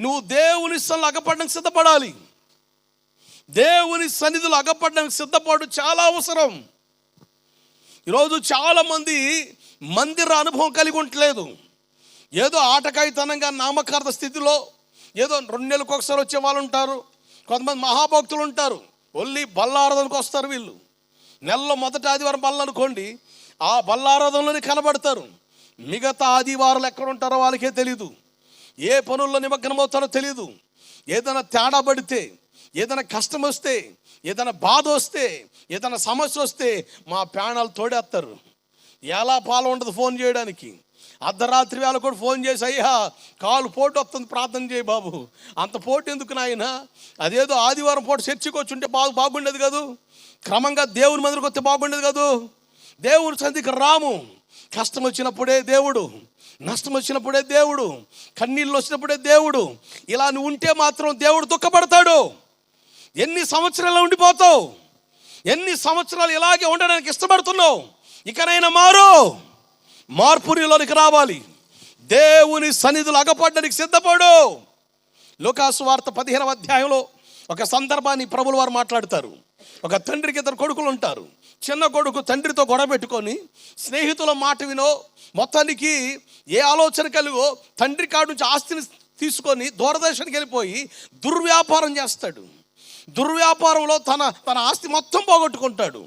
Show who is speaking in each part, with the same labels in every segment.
Speaker 1: నువ్వు దేవుని సన్నిధిలో అగపడడానికి సిద్ధపడాలి. దేవుని సన్నిధిలో అగపడడానికి సిద్ధపడు చాలా అవసరం. ఈరోజు చాలామంది మందిర అనుభవం కలిగి ఉండలేదు ఏదో ఆటకాయితనంగా నామకార్థ స్థితిలో ఏదో రెండు నెలలకు ఒకసారి వచ్చే వాళ్ళు ఉంటారు. కొంతమంది మహాభక్తులు ఉంటారు. ఒళ్ళి బల్లారాధనకు వస్తారు వీళ్ళు. నెలలో మొదటి ఆదివారం బల్ల అనుకోండి ఆ బల్లారాధనలోనే కనబడతారు. మిగతా ఆదివారాలు ఎక్కడ ఉంటారో వాళ్ళకే తెలియదు ఏ పనుల్లో నిమగ్నమవుతారో తెలియదు ఏదైనా తేడా పడితే ఏదైనా కష్టం వస్తే ఏదైనా బాధ వస్తే ఏదైనా సమస్య వస్తే మా ప్రాణాలు తోడేస్తారు. ఎలా పాలు ఉండదు ఫోన్ చేయడానికి. అర్ధరాత్రి వేళ కూడా ఫోన్ చేసి అయ్యా కాలు పోటు వస్తుంది ప్రార్థన చేయి బాబు. అంత పోటు ఎందుకు నాయన? అదేదో ఆదివారం పూట చర్చికి వచ్చి ఉంటే బాగు బాగుండేది కాదు. క్రమంగా దేవుని మందిరికి వస్తే బాగుండేది కాదు. దేవుని సంధికి రాము. కష్టం వచ్చినప్పుడే దేవుడు నష్టం వచ్చినప్పుడే దేవుడు కన్నీళ్ళు వచ్చినప్పుడే దేవుడు. ఇలా నువ్వు ఉంటే మాత్రం దేవుడు దుఃఖపడతాడు. ఎన్ని సంవత్సరాలు ఉండిపోతావు? ఎన్ని సంవత్సరాలు ఇలాగే ఉండడానికి ఇష్టపడుతున్నావు? ఇకనైనా మారు. మార్పునిలోనికి రావాలి. దేవుని సన్నిధులు అగపడ్డానికి సిద్ధపడు. లోకాసు వార్త పదిహేనవ అధ్యాయంలో ఒక సందర్భాన్ని ప్రభులు వారు మాట్లాడతారు. ఒక తండ్రికి ఇద్దరు కొడుకులు ఉంటారు. చిన్న కొడుకు తండ్రితో గొడవ పెట్టుకొని స్నేహితుల మాట వినో మొత్తానికి ఏ ఆలోచన కలిగో తండ్రి కాడు నుంచి ఆస్తిని తీసుకొని దూరదర్శన్కి వెళ్ళిపోయి దుర్వ్యాపారం చేస్తాడు. దుర్వ్యాపారంలో తన తన ఆస్తి మొత్తం పోగొట్టుకుంటాడు.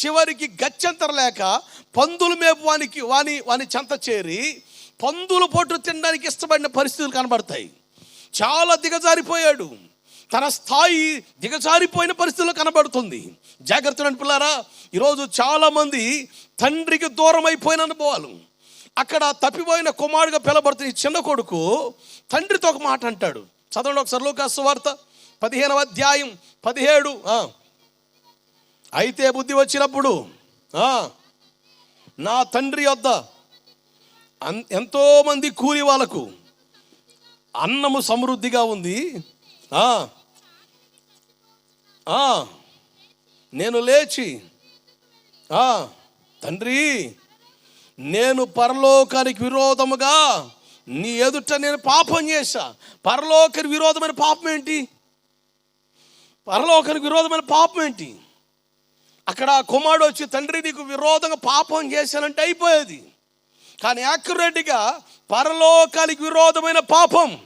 Speaker 1: చివరికి గచ్చంతర లేక పందులు మేపు వానికి వాని వాని చెంత చేరి పందులు పొట్టు తినడానికి ఇష్టపడిన పరిస్థితులు కనబడతాయి. చాలా దిగజారిపోయాడు. తన స్థాయి దిగజారిపోయిన పరిస్థితిలో కనబడుతుంది. జాగ్రత్త పిల్లారా. ఈరోజు చాలామంది తండ్రికి దూరం అయిపోయిన అనుభవాలు అక్కడ తప్పిపోయిన కుమారుడుగా పిలబడుతున్న ఈ చిన్న కొడుకు తండ్రితో ఒక మాట అంటాడు. చదవండి ఒకసారి లోకాసు వార్త. పదిహేనవ అధ్యాయం పదిహేడు. అయితే బుద్ధి వచ్చినప్పుడు నా తండ్రి యొద్ద ఎంతోమంది కూలి వాళ్ళకు అన్నము సమృద్ధిగా ఉంది. నేను లేచి ఆ, తండ్రి నేను పరలోకానికి విరోధముగా నీ ఎదుట నేను పాపం చేశా. పరలోకానికి విరోధమైన పాపం ఏంటి? పరలోకానికి విరోధమైన పాపం ఏంటి? అక్కడ కుమారుడు వచ్చి తండ్రి నీకు విరోధంగా పాపం చేశానంటే అయిపోయేది. కానీ యాక్యురేట్గా పరలోకానికి విరోధమైన పాపం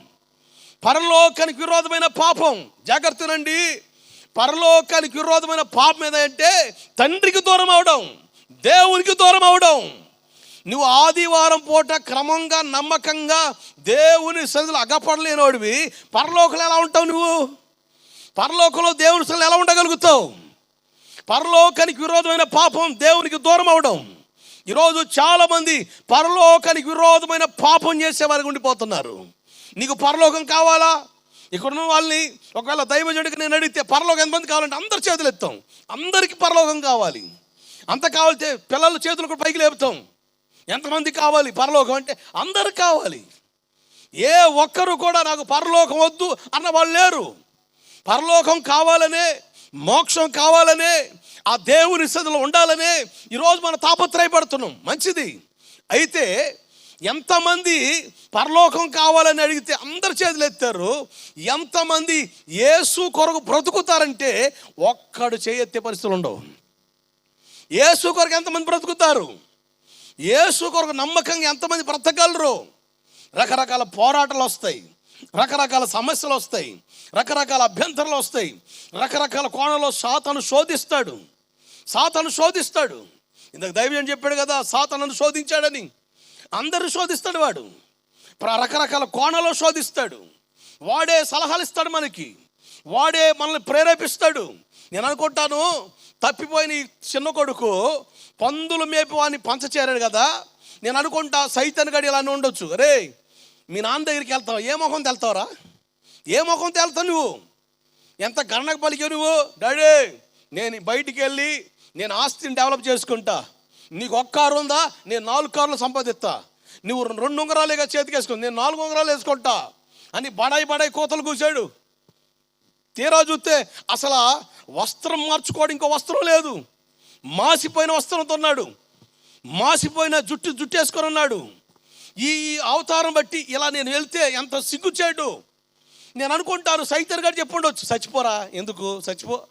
Speaker 1: పరలోకానికి విరోధమైన పాపం. జాగ్రత్తనండి. పరలోకానికి విరోధమైన పాపం ఏదంటే తండ్రికి దూరం అవడం దేవునికి దూరం అవడం. నువ్వు ఆదివారం పూట క్రమంగా నమ్మకంగా దేవుని సన్నిధిలో అగపడలేనివాడివి పరలోకంలో ఎలా ఉంటావు నువ్వు? పరలోకంలో దేవుని సన్నిధిలో ఎలా ఉండగలుగుతావు? పరలోకానికి విరోధమైన పాపం దేవునికి దూరం అవడం. ఈరోజు చాలామంది పరలోకానికి విరోధమైన పాపం చేసేవారికి ఉండిపోతున్నారు. నీకు పరలోకం కావాలా? ఇక్కడున్న వాళ్ళని ఒకవేళ దైవజుడికి నేను అడిగితే పరలోకం ఎంతమంది కావాలంటే అందరి చేతులు ఎత్తాం. అందరికీ పరలోకం కావాలి. అంత కావాలితే పిల్లల చేతులు కూడా పైకి లేపుతాం. ఎంతమంది కావాలి? పరలోకం అంటే అందరు కావాలి. ఏ ఒక్కరు కూడా నాకు పరలోకం వద్దు అన్న వాళ్ళు లేరు. పరలోకం కావాలనే మోక్షం కావాలనే ఆ దేవుని సదిలో ఉండాలనే ఈరోజు మనం తాపత్రయపడుతున్నాం. మంచిది. అయితే ఎంతమంది పరలోకం కావాలని అడిగితే అందరు చేతులు ఎత్తారు? ఎంతమంది ఏసు కొరకు బ్రతుకుతారంటే ఒక్కడు చేయెత్తే పరిస్థితులు ఉండవు. ఏసు కొరకు ఎంతమంది బ్రతుకుతారు? ఏసు కొరకు నమ్మకంగా ఎంతమంది బ్రతకగలరు? రకరకాల పోరాటాలు వస్తాయి. రకరకాల సమస్యలు వస్తాయి. రకరకాల అభ్యంతరాలు వస్తాయి. రకరకాల కోణంలో సాతను శోధిస్తాడు. సాతను శోధిస్తాడు. ఇందాక దైవజన్ చెప్పాడు కదా సాతనను శోధించాడని. అందరూ శోధిస్తాడు వాడు. రకరకాల కోణలో శోధిస్తాడు. వాడే సలహాలు ఇస్తాడు మనకి. వాడే మనల్ని ప్రేరేపిస్తాడు. నేను అనుకుంటాను తప్పిపోయిన ఈ చిన్న కొడుకు పందులు మేపి అని పంచచేరాడు కదా. నేను అనుకుంటా సైతన్ గడి ఇలా ఉండొచ్చు. అరే మీ నాన్న దగ్గరికి వెళ్తావు? ఏ ముఖం వెళ్తావురా ఏ ముఖం తెళ్తావు నువ్వు? ఎంత గణనకు పలికావు నువ్వు? డాడీ నేను బయటికి వెళ్ళి నేను ఆస్తిని డెవలప్ చేసుకుంటా. నీకు ఒక్క కారు ఉందా? నేను నాలుగు కార్లు సంపాదిస్తా. నువ్వు రెండు ఉంగరాలేగా చేతికేసుకుని నేను నాలుగు ఉంగరాలు వేసుకుంటా. అని బడాయి బడాయి కోతలు కూసాడు తీరా చూస్తే అసలు వస్త్రం మార్చుకోవడం ఇంకో వస్త్రం లేదు. మాసిపోయిన వస్త్రంతో ఉన్నాడు మాసిపోయిన జుట్టు జుట్టేసుకొని ఉన్నాడు. ఈ అవతారం బట్టి ఇలా నేను వెళ్తే ఎంత సిగ్గుచేడు నేను అనుకుంటాను సైతన్ గారు చెప్పుండొచ్చు. చచ్చిపోరా? ఎందుకు? చచ్చిపో.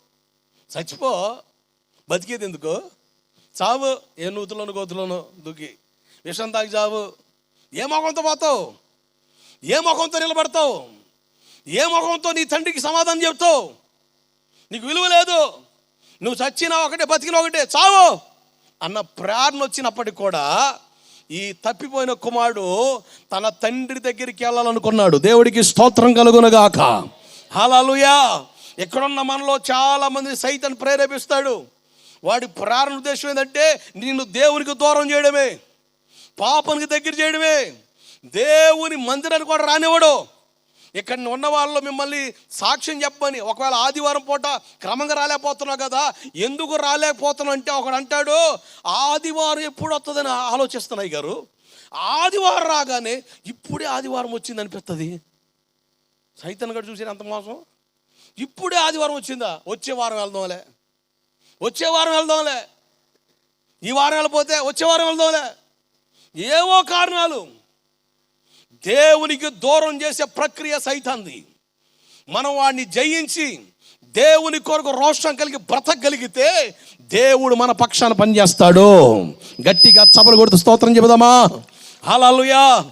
Speaker 1: చచ్చిపో. బతికేది ఎందుకు? చావు ఏ నూతులోను గోతులోను దుక్కి విషం తాగి చావు ఏ మొఖంతో పోతావు? ఏ ముఖంతో నిలబడతావు? ఏ ముఖంతో నీ తండ్రికి సమాధానం చెప్తావు? నీకు విలువ లేదు. నువ్వు చచ్చినా ఒకటే బతికినా ఒకటే చావు! అన్న ప్రార్థన వచ్చినప్పటికి కూడా ఈ తప్పిపోయిన కుమారుడు తన తండ్రి దగ్గరికి వెళ్ళాలనుకున్నాడు. దేవుడికి స్తోత్రం కలుగునగాక. హలలుయా ఎక్కడున్న మనలో చాలా మంది సైతం ప్రేరేపిస్తాడు. వాడి ప్రార్థన ఉద్దేశం ఏంటంటే నిన్ను దేవునికి దూరం చేయడమే పాపనికి దగ్గర చేయడమే. దేవుని మందిరానికి కూడా రానివ్వడు. ఇక్కడ ఉన్న వాళ్ళు మిమ్మల్ని సాక్ష్యం చెప్పని ఒకవేళ ఆదివారం పూట క్రమంగా రాలేకపోతున్నావు కదా ఎందుకు రాలేకపోతున్నావు అంటే ఒకడు అంటాడు ఆదివారం ఎప్పుడు వస్తుందని ఆలోచిస్తున్నాయి గారు. ఆదివారం రాగానే ఇప్పుడే ఆదివారం వచ్చింది అనిపిస్తుంది. సైతన్ గడు చూసిన అంత మోసం? ఇప్పుడే ఆదివారం వచ్చిందా? వచ్చే వారం వెళ్దాంలే. వచ్చే వారం వెళ్దాంలే. ఈ వారం వెళ్ళిపోతే వచ్చే వారం వెళ్దాంలే. ఏవో కారణాలు. దేవునికి దూరం చేసే ప్రక్రియ సైతాంది. మనం వాడిని జయించి దేవుని కొరకు రోషం కలిగి బ్రతకగలిగితే దేవుడు మన పక్షాన పనిచేస్తాడు. గట్టిగా చపలు కొడుతూ స్తోత్రం చెబుదామా? హల్లెలూయా.